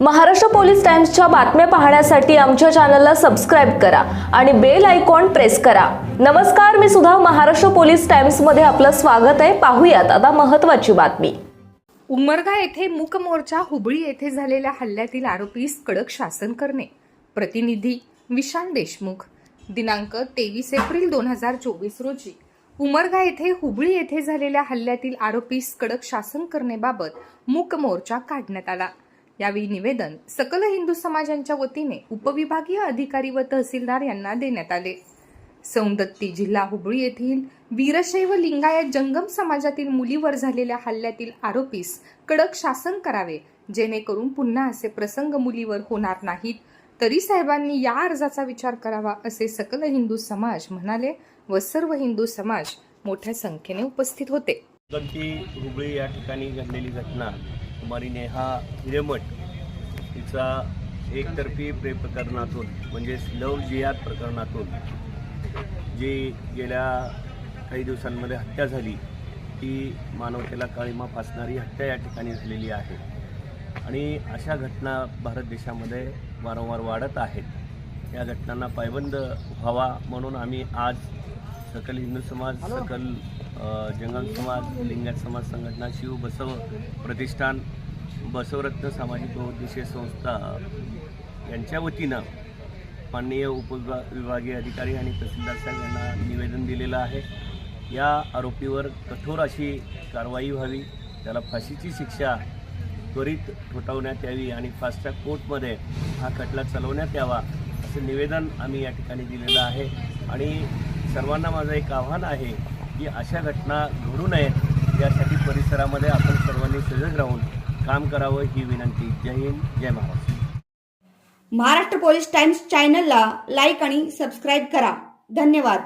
Maharashtra police टाइम्सच्या बातम्या पाहण्यासाठी आमच्या चॅनलला सबस्क्राईब करा आणि बेल आयकॉन प्रेस करा. नमस्कार मी सुद्धा महाराष्ट्र पोलीस टाइम्समध्ये आपलं स्वागत आहे. पाहूयात आता महत्वाची बातमी. उमरगा येथे मूक मोर्चा हुबळी येथे झालेल्या हल्ल्यातील आरोपीस कडक शासन करणे. प्रतिनिधी विशाल देशमुख. दिनांक तेवीस एप्रिल दोन हजार चोवीस रोजी उमरगा येथे हुबळी येथे झालेल्या हल्ल्यातील आरोपीस कडक शासन करण्याबाबत मूक मोर्चा काढण्यात आला. यावेळी निवेदन सकल हिंदू समाजांच्या वतीने उपविभागीय अधिकारी व तहसीलदार यांना देण्यात आले. सौंदत्ती जिल्हा हुबळी येथील वीरशैव लिंगायत जंगम समाजातील मुलीवर झालेल्या हल्ल्यातील आरोपीस कडक शासन करावे जेणेकरून पुन्हा असे प्रसंग मुलीवर होणार नाहीत. तरी साहेबांनी या अर्जाचा विचार करावा असे सकल हिंदू समाज म्हणाले व सर्व हिंदू समाज मोठ्या संख्येने उपस्थित होते. हुबळी या ठिकाणी घडलेली घटना कुमारी नेहा हिरेमठ तिचा एकतर्फी प्रेम प्रकरणातून म्हणजेच लव जिहाद प्रकरणातून जी गेल्या काही दिवसांमध्ये हत्या झाली ती मानवतेला काळीमा फासणारी हत्या या ठिकाणी झालेली आहे. आणि अशा घटना भारत देशामध्ये वारंवार वाढत आहेत. या घटनांना पायबंद व्हावा म्हणून आम्ही आज सकल हिंदू समाज सकल जंगल समाज लिंगायत समाज संघटना शिव बसव प्रतिष्ठान बसवरत्न सामाजिक व संस्था यांच्या वतीनं माननीय उपविभा विभागीय अधिकारी आणि तहसीलदार साहेब यांना निवेदन दिलेलं आहे. या आरोपीवर कठोर अशी कारवाई व्हावी त्याला फाशीची शिक्षा त्वरित ठोठावण्यात यावी आणि फास्ट ट्रॅक कोर्टमध्ये हा खटला चालवण्यात यावा असं निवेदन आम्ही या ठिकाणी दिलेलं आहे. आणि सर्वांना माझं एक आव्हान आहे की अशा घटना घडू नयेत यासाठी परिसरामध्ये आपण सर्वांनी सजग राहून काम करावं ही विनंती. जय हिंद जय महाराष्ट्र. महाराष्ट्र पोलीस टाइम्स चॅनलला लाईक आणि सबस्क्राईब करा. धन्यवाद.